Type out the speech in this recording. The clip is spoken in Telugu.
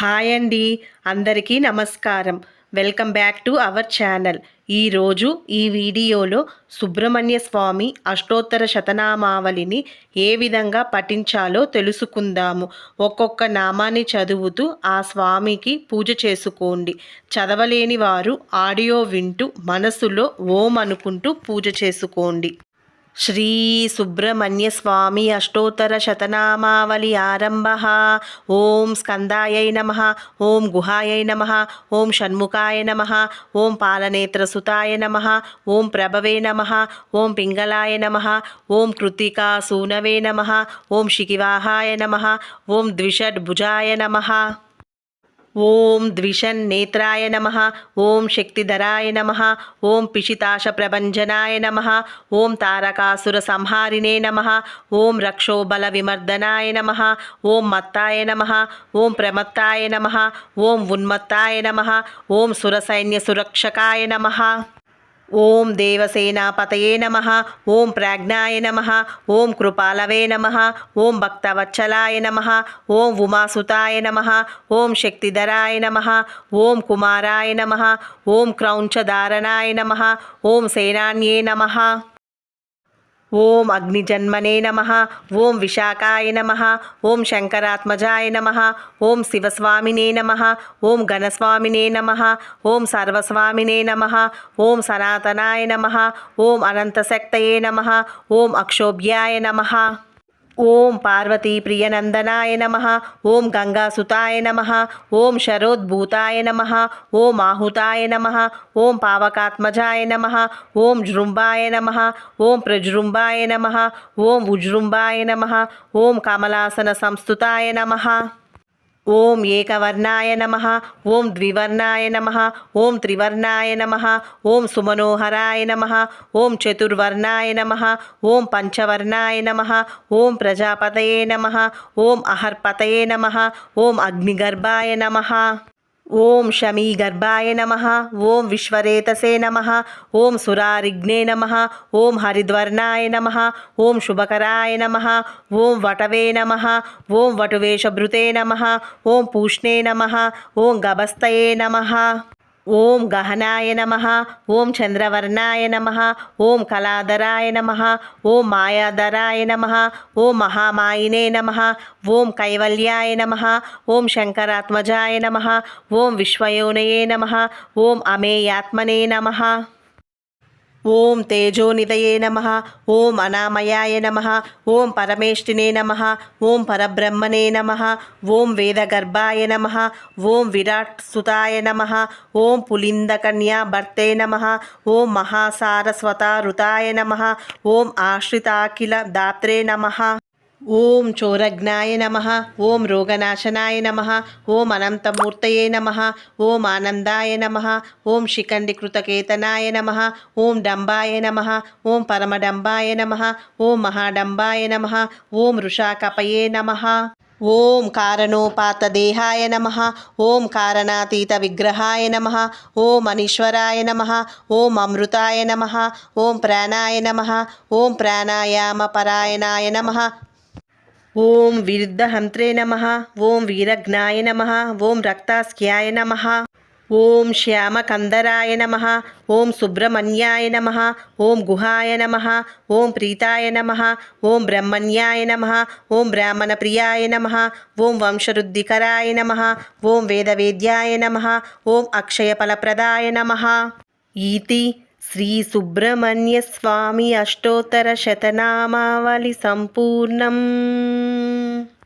హాయ్ అండి. అందరికీ నమస్కారం. Welcome back to our channel. ఈరోజు ఈ వీడియోలో సుబ్రహ్మణ్య స్వామి అష్టోత్తర శతనామావళిని ఏ విధంగా పఠించాలో తెలుసుకుందాము. ఒక్కొక్క నామాన్ని చదువుతూ ఆ స్వామికి పూజ చేసుకోండి. చదవలేని వారు ఆడియో వింటూ మనసులో ఓం అనుకుంటూ పూజ చేసుకోండి. శ్రీ సుబ్రహ్మణ్య స్వామి అష్టోత్తర శతనామావళి ఆరంభ. ఓం స్కందాయై నమ. ఓం గుహాయై నమ. ఓం షణ్ముఖాయ నమ. ఓం పాలనేత్రసుతాయ నమ. ఓం ప్రభవే నమ. ఓం పింగళాయ నమ. ఓం కృతికా సూనవే నమ. ఓం శిఖివాహాయ నమ. ఓం ద్విషడ్భుజాయ నమ. ఓం ద్విషన్నేత్రాయ నమ ఓం శక్తిధరాయ నమ ఓం పిశితాశప్రభంజనాయ నమ ఓం తారకాసుర సంహారిణే నమ ఓం రక్షోబల విమర్దనాయ నమ ఓం మత్తాయ నమ ఓం ప్రమత్తాయ నమ ఓం ఉన్మత్తాయ నమ ఓం సురసైన్య సురక్షకాయ నమ. ఓం దేవసేనాపతయే నమ ఓం ప్రాజ్ఞాయ నమ ఓం కృపాలవే నమ ఓం భక్తవత్సలాయ నమ ఓం ఉమాసుతాయ నమ ఓం శక్తిధరాయ నమ ఓం కుమారాయ నమ ఓం క్రౌంచధారణాయ నమ ఓం సేనాన్యే నమ. ఓం అగ్నిజన్మనే నమ ఓం విశాఖాయ నమ ఓం శంకరాత్మజాయ నమ ఓం శివస్వామినే నమ ఓం గణస్వామినే నమ ఓం సర్వస్వామినే నమ ఓం సనాతనాయ నమ ఓం అనంతశక్తయే నమ ఓం అక్షోభ్యాయ నమ ఓం పార్వతీ ప్రియనందనాయ నమ ఓం గంగాసుతాయ నమ ఓం శరోద్భూతాయ నమ ఓం ఆహుతాయ నమ ఓం పావకాత్మజాయ నమ ఓం జృంబాయ నమ ఓం ప్రజృంబాయ నమ ఓం ఉజృంబాయ నమ ఓం కమలాసన సంస్థుతాయ నమ ఓం ఏకవర్ణాయ నమ ఓం ద్వివర్ణాయ నమ ఓం త్రివర్ణాయ నమ ఓం సుమనోహరాయ నమ ఓం చతుర్వర్ణాయ నమ ఓం పంచవర్ణాయ నమ ఓం ప్రజాపతయే నమ ఓం అహర్పతయే నమ ఓం అగ్నిగర్భాయ నమ. ఓం శమీగర్భాయ నమ ఓం విశ్వరేతసే నమ ఓం సురారిగ్నే నమ ఓం హరిద్వర్ణాయ నమ ఓం శుభకరాయ నమ ఓం వటవే నమ ఓం వటువేషభృతే నమ ఓం పూష్ణే నమ ఓం గభస్తయే నమ. ఓం గహనాయ నమ ఓం చంద్రవర్ణాయ నమ ఓం కళాధరాయ నమ ఓం మాయాధరాయ నమ ఓం మహామాయినే నమ ఓం కైవల్యాయ నమ ఓం శంకరాత్మజాయ నమ ఓం విశ్వయోనయే నమ ఓం అమేయాత్మనే నమ. ఓం తేజోనిదయే నమ ఓం అనామయాయ నమ ఓం పరమేష్ఠినే నమ ఓం పరబ్రహ్మణే నమ ఓం వేదగర్భాయ నమ ఓం విరాట్ సుతాయ నమ ఓం పులిందకన్యా భర్తే నమ ఓం మహాసారస్వతారుతాయ నమ ఓం ఆశ్రితాఖిల దాత్రే నమ. ఓం చోరజ్ఞాయ నమ ఓం రోగనాశనాయ నమ ఓం అనంతమూర్తయే నమ ఓం ఆనందాయ నమ ఓం శిఖండికృతకేతనాయ నమ ఓం డంబాయ నమ ఓం పరమడంబాయ నమ ఓం మహాడంబాయ నమ ఓం ఋషాకపయే నమ ఓం కారణోపాతదేహాయ నమ ఓం కారణాతీత విగ్రహాయ నమ ఓం అనీశ్వరాయ నమ ఓం అమృతాయ నమ ఓం ప్రాణాయ నమ ఓం ప్రాణాయామపరాయణాయ నమ ఓం విరుద్ధహంత్రే నమ ఓం వీరఘ్నాయ నమ ఓం రక్తాస్క్యాయ నమ ఓం శ్యామకందరాయ నమ ఓం సుబ్రహ్మణ్యాయ నమ ఓం గుహాయ నమ ఓం ప్రీతాయ నమ ఓం బ్రహ్మణ్యాయ నమ ఓం బ్రాహ్మణప్రియాయ నమ ఓం వంశరుద్ధికరాయ నమ ఓం వేదవేద్యాయ నమ ఓం అక్షయఫలప్రదాయ నమ ఈతి శ్రీ సుబ్రహ్మణ్య స్వామి అష్టోత్తర శతనామావళి సంపూర్ణం.